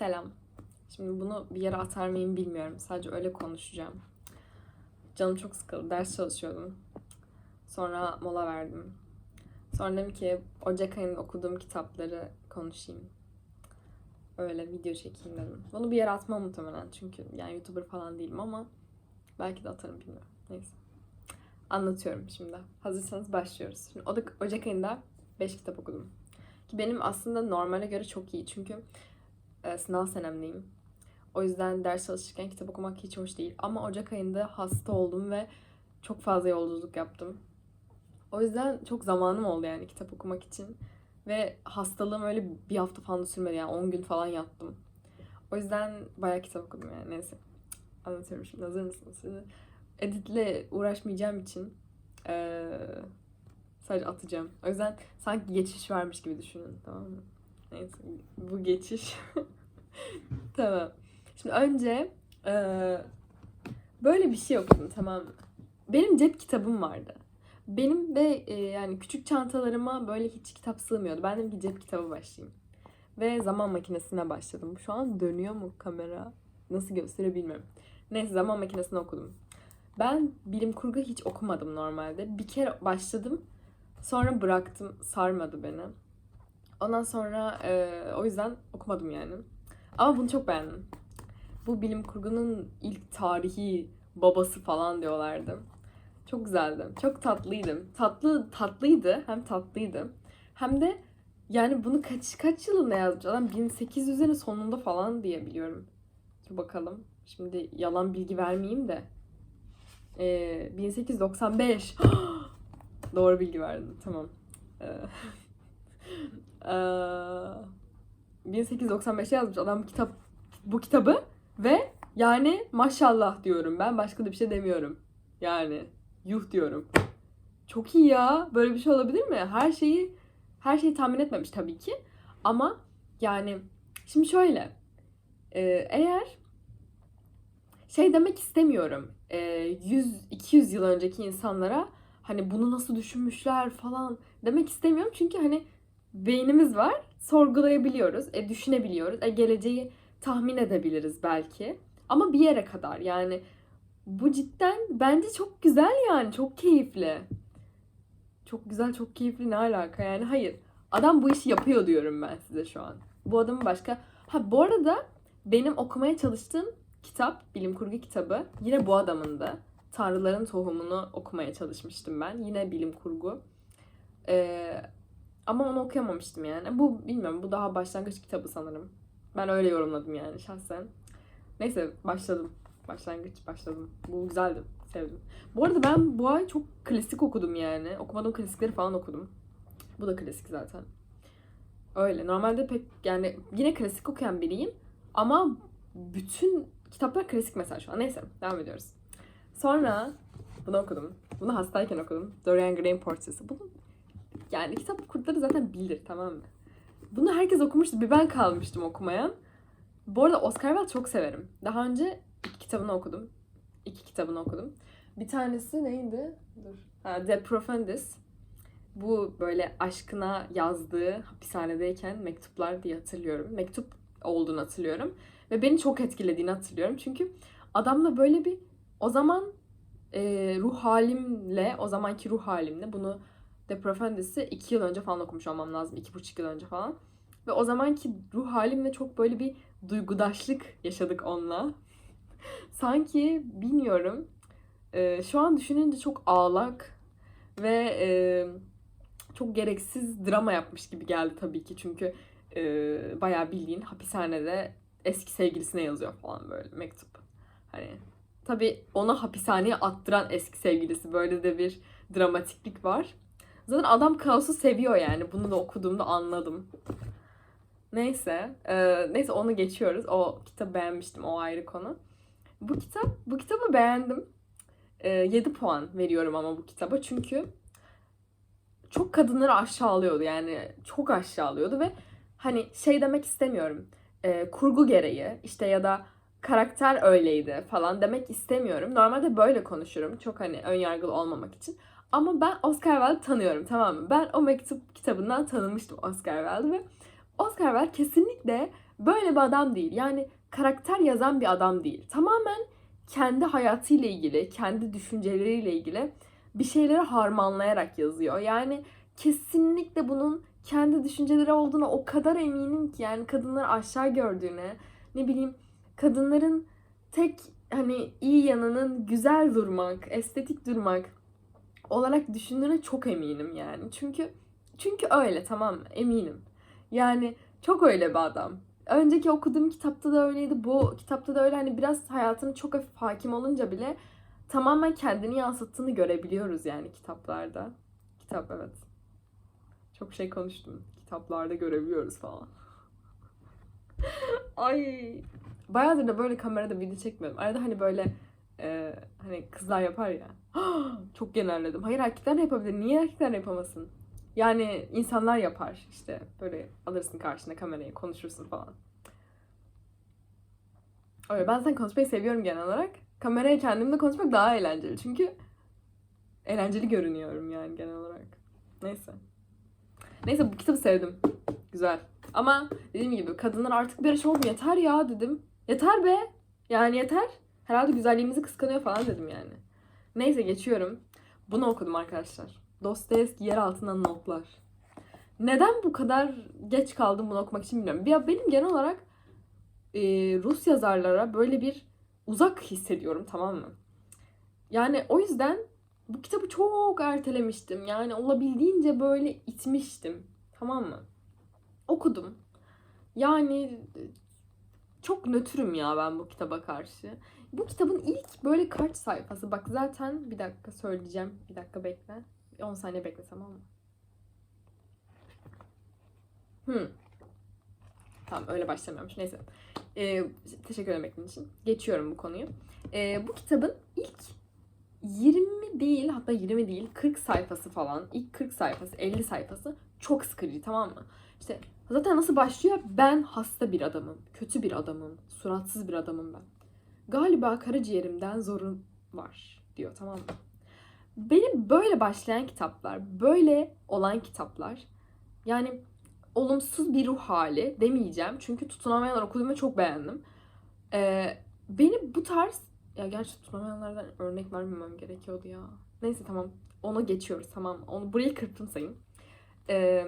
Selam. Şimdi bunu bir yere atar mıyım bilmiyorum. Sadece öyle konuşacağım. Canım çok sıkıldı. Ders çalışıyordum. Sonra mola verdim. Sonra dedim ki Ocak ayında okuduğum kitapları konuşayım. Öyle video çekeyim dedim. Bunu bir yere atmam muhtemelen. Çünkü yani YouTuber falan değilim ama belki de atarım bilmiyorum. Neyse. Anlatıyorum şimdi. Hazırsanız başlıyoruz. Şimdi Ocak, ayında 5 kitap okudum. Ki benim aslında normale göre çok iyi. Çünkü e, sınav senemdeyim. O yüzden ders çalışırken kitap okumak hiç hoş değil. Ama Ocak ayında hasta oldum ve çok fazla yolculuk yaptım. O yüzden çok zamanım oldu yani kitap okumak için. Ve hastalığım öyle bir hafta falan sürmedi yani 10 gün falan yattım. O yüzden bayağı kitap okudum yani neyse. Anlatıyorum şimdi hazır mısınız? Editle uğraşmayacağım için eee, sadece atacağım. O yüzden sanki geçiş varmış gibi düşünün tamam mı? Neyse bu geçiş. tamam. Şimdi önce eee, böyle bir şey okudum tamam mı? Benim cep kitabım vardı. Benim de e, yani küçük çantalarıma böyle hiç kitap sığmıyordu. Ben dedim ki cep kitabı başlayayım. Ve zaman makinesine başladım. Şu an dönüyor mu kamera? Nasıl gösteriyor. Neyse zaman makinesini okudum. Ben bilim kurgu hiç okumadım normalde. Bir kere başladım. Sonra bıraktım. Sarmadı beni. Ondan sonra e, o yüzden okumadım yani. Ama bunu çok beğendim. Bu bilim kurgunun ilk tarihi babası falan diyorlardı. Çok güzeldi. Çok tatlıydı. Tatlı tatlıydı. Hem tatlıydı. Hem de yani bunu kaç kaç yılında yazmış? Adam 1800'lerin sonunda falan diye biliyorum. Dur bakalım. Şimdi yalan bilgi vermeyeyim de. Ee, 1895. Doğru bilgi verdim. Tamam. Ee, ee, 1895'e yazmış adam kitap bu kitabı ve yani maşallah diyorum ben başka da bir şey demiyorum. Yani yuh diyorum. Çok iyi ya. Böyle bir şey olabilir mi? Her şeyi her şeyi tahmin etmemiş tabii ki. Ama yani şimdi şöyle. e, eğer şey demek istemiyorum. E, 100-200 yıl önceki insanlara hani bunu nasıl düşünmüşler falan demek istemiyorum. Çünkü hani beynimiz var. Sorgulayabiliyoruz. E, düşünebiliyoruz. E, geleceği tahmin edebiliriz belki. Ama bir yere kadar yani bu cidden bence çok güzel yani. Çok keyifli. Çok güzel, çok keyifli ne alaka yani? Hayır. Adam bu işi yapıyor diyorum ben size şu an. Bu adamın başka... Ha bu arada benim okumaya çalıştığım kitap, bilim kurgu kitabı yine bu adamın da. Tanrıların Tohumunu okumaya çalışmıştım ben. Yine bilim kurgu. Ee, ama onu okuyamamıştım yani. Bu bilmiyorum bu daha başlangıç kitabı sanırım. Ben öyle yorumladım yani şahsen. Neyse başladım başlangıç başladım. Bu güzeldi. Sevdim. Bu arada ben bu ay çok klasik okudum yani. Okumadığım klasikleri falan okudum. Bu da klasik zaten. Öyle. Normalde pek yani yine klasik okuyan biriyim. Ama bütün kitaplar klasik mesela şu an. Neyse devam ediyoruz. Sonra bunu okudum. Bunu hastayken okudum. Dorian Gray'in portresi. Bunu yani kitap kurtları zaten bilir tamam mı? Bunu herkes okumuştu. Bir ben kalmıştım okumayan. Bu arada Oscar Wilde çok severim. Daha önce iki kitabını okudum. İki kitabını okudum. Bir tanesi neydi? Dur. Ha, De Profundis. Bu böyle aşkına yazdığı hapishanedeyken mektuplar diye hatırlıyorum. Mektup olduğunu hatırlıyorum. Ve beni çok etkilediğini hatırlıyorum. Çünkü adamla böyle bir o zaman e, ruh halimle, o zamanki ruh halimle bunu De Profundis'i iki yıl önce falan okumuş olmam lazım. iki buçuk yıl önce falan. Ve o zamanki ruh halimle çok böyle bir duygudaşlık yaşadık onunla sanki bilmiyorum. e, şu an düşününce çok ağlak ve e, çok gereksiz drama yapmış gibi geldi tabii ki. Çünkü e, bayağı bildiğin hapishanede eski sevgilisine yazıyor falan böyle mektup. Hani tabii ona hapishaneye attıran eski sevgilisi böyle de bir dramatiklik var. Zaten adam kaosu seviyor yani. Bunu da okuduğumda anladım. Neyse. e, neyse onu geçiyoruz. O kitabı beğenmiştim. O ayrı konu. Bu kitap, bu kitabı beğendim. Ee, 7 puan veriyorum ama bu kitaba çünkü çok kadınları aşağılıyordu yani çok aşağılıyordu ve hani şey demek istemiyorum. Ee, kurgu gereği işte ya da karakter öyleydi falan demek istemiyorum. Normalde böyle konuşurum çok hani ön yargılı olmamak için. Ama ben Oscar Wilde'ı tanıyorum tamam mı? Ben o mektup kitabından tanımıştım Oscar Wilde'ı ve Oscar Wilde kesinlikle böyle bir adam değil. Yani karakter yazan bir adam değil. Tamamen kendi hayatıyla ilgili, kendi düşünceleriyle ilgili bir şeyleri harmanlayarak yazıyor. Yani kesinlikle bunun kendi düşünceleri olduğuna o kadar eminim ki yani kadınları aşağı gördüğüne, ne bileyim kadınların tek hani iyi yanının güzel durmak, estetik durmak olarak düşündüğüne çok eminim yani. Çünkü çünkü öyle tamam? Eminim. Yani çok öyle bir adam. Önceki okuduğum kitapta da öyleydi. Bu kitapta da öyle. Hani biraz hayatını çok hafif hakim olunca bile tamamen kendini yansıttığını görebiliyoruz yani kitaplarda. Kitap evet. Çok şey konuştum. Kitaplarda görebiliyoruz falan. Ay. Bayağıdır da böyle kamerada video çekmiyorum. Arada hani böyle e, hani kızlar yapar ya. Çok genelledim. Hayır erkekler de yapabilir. Niye erkekler yapamasın? Yani insanlar yapar işte. Böyle alırsın karşına kamerayı konuşursun falan. Öyle ben zaten konuşmayı seviyorum genel olarak. Kameraya kendimle konuşmak daha eğlenceli. Çünkü eğlenceli görünüyorum yani genel olarak. Neyse. Neyse bu kitabı sevdim. Güzel. Ama dediğim gibi kadınlar artık bir oğlum yeter ya dedim. Yeter be. Yani yeter. Herhalde güzelliğimizi kıskanıyor falan dedim yani. Neyse geçiyorum. Bunu okudum arkadaşlar. Dostoyevski yer altından notlar. Neden bu kadar geç kaldım bunu okumak için bilmiyorum. Ya benim genel olarak e, Rus yazarlara böyle bir uzak hissediyorum tamam mı? Yani o yüzden bu kitabı çok ertelemiştim. Yani olabildiğince böyle itmiştim. Tamam mı? Okudum. Yani çok nötrüm ya ben bu kitaba karşı. Bu kitabın ilk böyle kaç sayfası? Bak zaten bir dakika söyleyeceğim. Bir dakika bekle. 10 saniye bekle tamam mı? Hmm. Tamam öyle başlamıyormuş. Neyse. Ee, teşekkür ederim beklediğin için. Geçiyorum bu konuyu. Ee, bu kitabın ilk 20 değil hatta 20 değil 40 sayfası falan. ilk 40 sayfası 50 sayfası çok sıkıcı tamam mı? İşte zaten nasıl başlıyor? Ben hasta bir adamım. Kötü bir adamım. Suratsız bir adamım ben. Galiba karaciğerimden zorun var diyor tamam mı? Benim böyle başlayan kitaplar, böyle olan kitaplar yani olumsuz bir ruh hali demeyeceğim. Çünkü tutunamayanlar okudum çok beğendim. Ee, beni bu tarz ya gerçi tutunamayanlardan örnek vermemem gerekiyordu ya. Neyse tamam. Onu geçiyoruz tamam. Onu burayı kırptım sayın. Ee,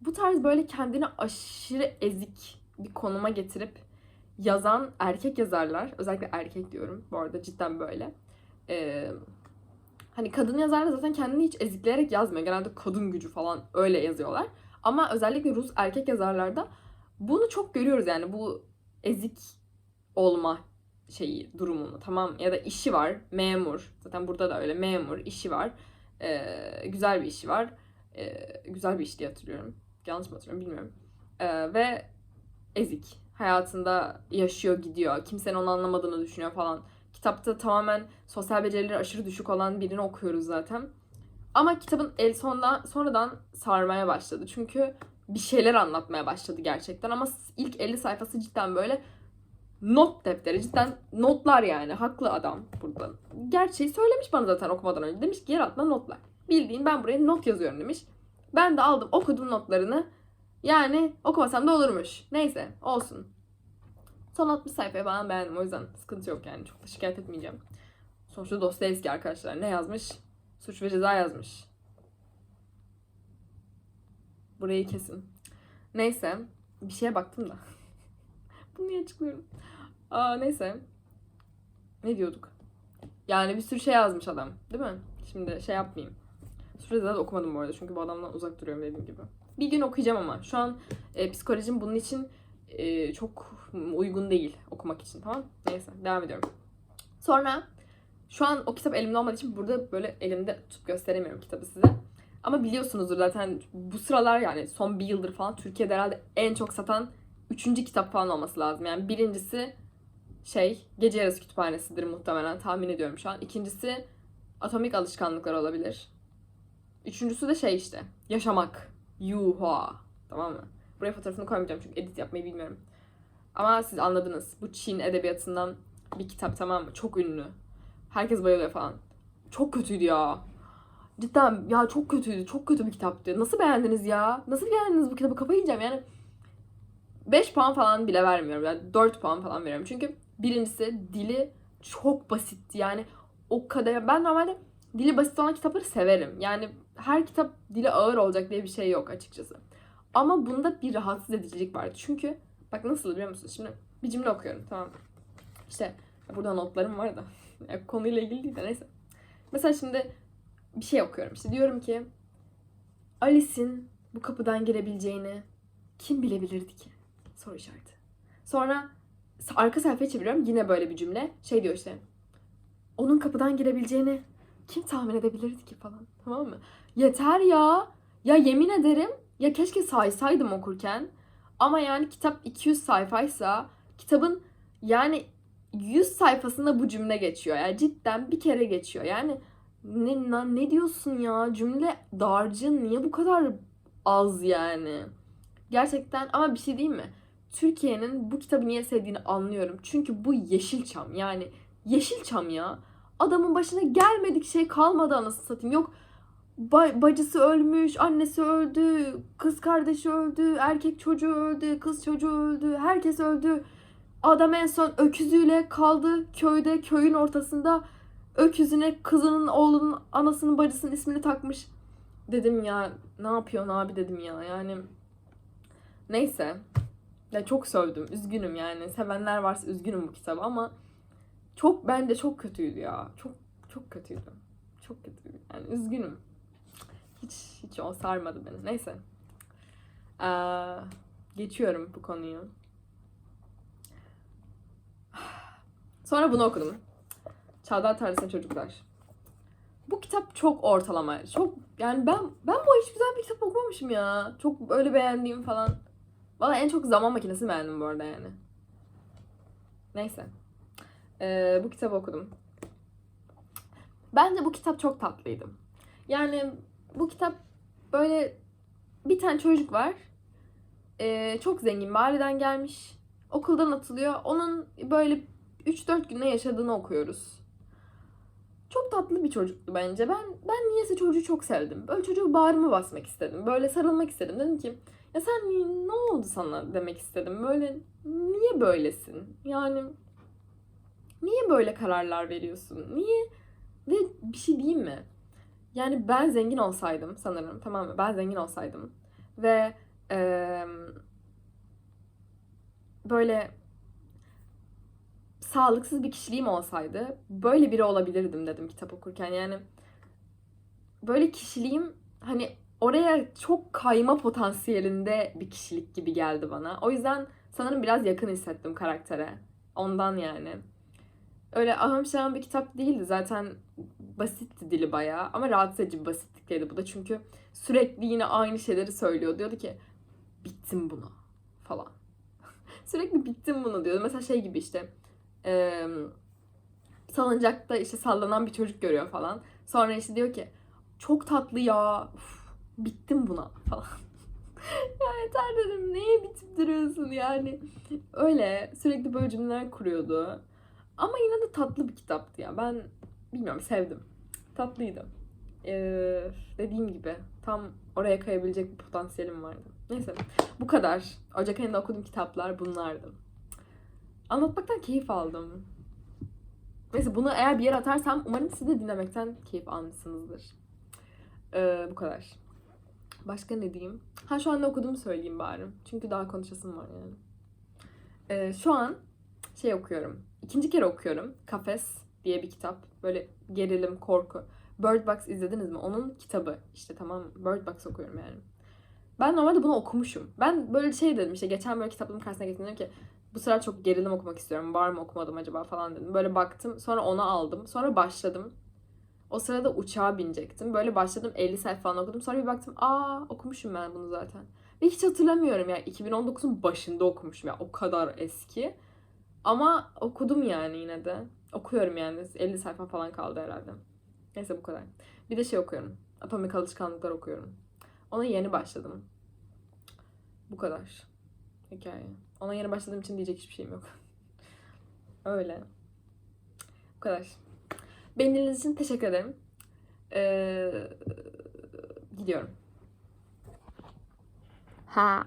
bu tarz böyle kendini aşırı ezik bir konuma getirip yazan erkek yazarlar, özellikle erkek diyorum bu arada cidden böyle. Ee, hani kadın yazarlar zaten kendini hiç ezikleyerek yazmıyor. Genelde kadın gücü falan öyle yazıyorlar. Ama özellikle Rus erkek yazarlarda bunu çok görüyoruz yani bu ezik olma şeyi durumunu tamam ya da işi var memur zaten burada da öyle memur işi var ee, güzel bir işi var ee, güzel bir iş diye hatırlıyorum yanlış mı hatırlıyorum bilmiyorum ee, ve ezik hayatında yaşıyor gidiyor kimsenin onu anlamadığını düşünüyor falan kitapta tamamen sosyal becerileri aşırı düşük olan birini okuyoruz zaten ama kitabın el sonunda sonradan sarmaya başladı çünkü bir şeyler anlatmaya başladı gerçekten ama ilk 50 sayfası cidden böyle not defteri cidden notlar yani haklı adam burada. Gerçeği söylemiş bana zaten okumadan önce. Demiş ki yer altına notlar. Bildiğin ben buraya not yazıyorum demiş. Ben de aldım okudum notlarını. Yani okumasam da olurmuş. Neyse olsun. Son 60 sayfayı falan beğendim o yüzden sıkıntı yok yani çok da şikayet etmeyeceğim. Sonuçta Dostoyevski arkadaşlar ne yazmış? Suç ve ceza yazmış. Burayı kesin. Neyse bir şeye baktım da. Bunu niye açıklıyorum? Aa neyse. Ne diyorduk? Yani bir sürü şey yazmış adam. Değil mi? Şimdi şey yapmayayım. Sürede de okumadım bu arada. Çünkü bu adamdan uzak duruyorum dediğim gibi. Bir gün okuyacağım ama. Şu an e, psikolojim bunun için e, çok uygun değil okumak için. Tamam Neyse devam ediyorum. Sonra şu an o kitap elimde olmadığı için burada böyle elimde tutup gösteremiyorum kitabı size. Ama biliyorsunuzdur zaten bu sıralar yani son bir yıldır falan Türkiye'de herhalde en çok satan üçüncü kitap falan olması lazım. Yani birincisi şey Gece Yarısı Kütüphanesi'dir muhtemelen tahmin ediyorum şu an. İkincisi Atomik Alışkanlıklar olabilir. Üçüncüsü de şey işte Yaşamak. Yuha. Tamam mı? Buraya fotoğrafını koymayacağım çünkü edit yapmayı bilmiyorum. Ama siz anladınız. Bu Çin edebiyatından bir kitap tamam mı? Çok ünlü. Herkes bayılıyor falan. Çok kötüydü ya. Cidden ya çok kötüydü. Çok kötü bir kitaptı. Nasıl beğendiniz ya? Nasıl beğendiniz bu kitabı? Kafayı yiyeceğim yani 5 puan falan bile vermiyorum. Yani 4 puan falan veriyorum. Çünkü birincisi dili çok basitti. Yani o kadar ben normalde dili basit olan kitapları severim. Yani her kitap dili ağır olacak diye bir şey yok açıkçası. Ama bunda bir rahatsız edicilik vardı. Çünkü bak nasıl biliyor musunuz? Şimdi bir cümle okuyorum tamam? İşte burada notlarım var da. Konuyla ilgili değil de neyse. Mesela şimdi bir şey okuyorum. İşte diyorum ki Alice'in bu kapıdan girebileceğini kim bilebilirdi ki? Soru işareti. Sonra arka sayfaya çeviriyorum. Yine böyle bir cümle. Şey diyor işte. Onun kapıdan girebileceğini kim tahmin edebilirdi ki falan. Tamam mı? Yeter ya. Ya yemin ederim ya keşke saysaydım okurken. Ama yani kitap 200 sayfaysa kitabın yani 100 sayfasında bu cümle geçiyor. Yani cidden bir kere geçiyor. Yani ne, na- ne diyorsun ya? Cümle dağarcığın niye bu kadar az yani? Gerçekten ama bir şey diyeyim mi? Türkiye'nin bu kitabı niye sevdiğini anlıyorum. Çünkü bu Yeşilçam yani Yeşilçam ya. Adamın başına gelmedik şey kalmadı anasını satayım. Yok ba- bacısı ölmüş, annesi öldü, kız kardeşi öldü, erkek çocuğu öldü, kız çocuğu öldü, herkes öldü. Adam en son öküzüyle kaldı köyde, köyün ortasında. Öküzüne kızının, oğlunun, anasının, bacısının ismini takmış. Dedim ya ne yapıyorsun abi dedim ya yani. Neyse. Ya çok sövdüm. Üzgünüm yani. Sevenler varsa üzgünüm bu kitabı ama çok bence çok kötüydü ya. Çok çok kötüydü. Çok kötüydü. Yani üzgünüm. Hiç hiç o sarmadı beni. Neyse. Ee, geçiyorum bu konuyu. Sonra bunu okudum. Çağdaş Tarlası'nın Çocuklar. Bu kitap çok ortalama. Çok yani ben ben bu hiç güzel bir kitap okumamışım ya. Çok öyle beğendiğim falan. Valla en çok zaman makinesi beğendim bu arada yani. Neyse. Ee, bu kitabı okudum. Bence bu kitap çok tatlıydı. Yani bu kitap böyle bir tane çocuk var. Ee, çok zengin bir aileden gelmiş. Okuldan atılıyor. Onun böyle 3-4 günde yaşadığını okuyoruz. Çok tatlı bir çocuktu bence. Ben ben niyeyse çocuğu çok sevdim. Böyle çocuğu bağrıma basmak istedim. Böyle sarılmak istedim. Dedim ki ya sen ne oldu sana demek istedim. Böyle niye böylesin? Yani niye böyle kararlar veriyorsun? Niye? Ve bir şey diyeyim mi? Yani ben zengin olsaydım sanırım tamam mı? Ben zengin olsaydım ve eee, böyle sağlıksız bir kişiliğim olsaydı böyle biri olabilirdim dedim kitap okurken. Yani böyle kişiliğim hani oraya çok kayma potansiyelinde bir kişilik gibi geldi bana. O yüzden sanırım biraz yakın hissettim karaktere. Ondan yani. Öyle ahım şahım bir kitap değildi. Zaten basitti dili bayağı. Ama rahatsız edici bir basitlikteydi bu da. Çünkü sürekli yine aynı şeyleri söylüyor. Diyordu ki bittim buna falan. sürekli bittim bunu diyordu. Mesela şey gibi işte eee salıncakta işte sallanan bir çocuk görüyor falan. Sonra işte diyor ki çok tatlı ya. Uf, bittim buna falan. ya yeter dedim. Neye bitip duruyorsun yani? Öyle sürekli böyle cümleler kuruyordu. Ama yine de tatlı bir kitaptı ya. Ben bilmiyorum sevdim. Tatlıydı. Ee, dediğim gibi tam oraya kayabilecek bir potansiyelim vardı. Neyse bu kadar. Ocak ayında okuduğum kitaplar bunlardı. Anlatmaktan keyif aldım. Neyse bunu eğer bir yere atarsam umarım siz de dinlemekten keyif almışsınızdır. Ee, bu kadar. Başka ne diyeyim? Ha şu an ne okuduğumu söyleyeyim bari. Çünkü daha konuşasım var yani. Ee, şu an şey okuyorum. İkinci kere okuyorum. Kafes diye bir kitap. Böyle gerilim, korku. Bird Box izlediniz mi? Onun kitabı. İşte tamam? Bird Box okuyorum yani. Ben normalde bunu okumuşum. Ben böyle şey dedim işte geçen böyle kitaplığın karşısına geçtim dedim ki bu sıra çok gerilim okumak istiyorum. Var mı okumadım acaba falan dedim. Böyle baktım. Sonra onu aldım. Sonra başladım. O sırada uçağa binecektim. Böyle başladım 50 sayfa falan okudum. Sonra bir baktım aa okumuşum ben bunu zaten. Ve hiç hatırlamıyorum ya. 2019'un başında okumuşum ya. O kadar eski. Ama okudum yani yine de. Okuyorum yani. 50 sayfa falan kaldı herhalde. Neyse bu kadar. Bir de şey okuyorum. Atomik Alışkanlıklar okuyorum. Ona yeni başladım. Bu kadar. Hikaye. Ona yeni başladığım için diyecek hiçbir şeyim yok. Öyle. Bu kadar. Beni için teşekkür ederim. Ee, gidiyorum. Ha.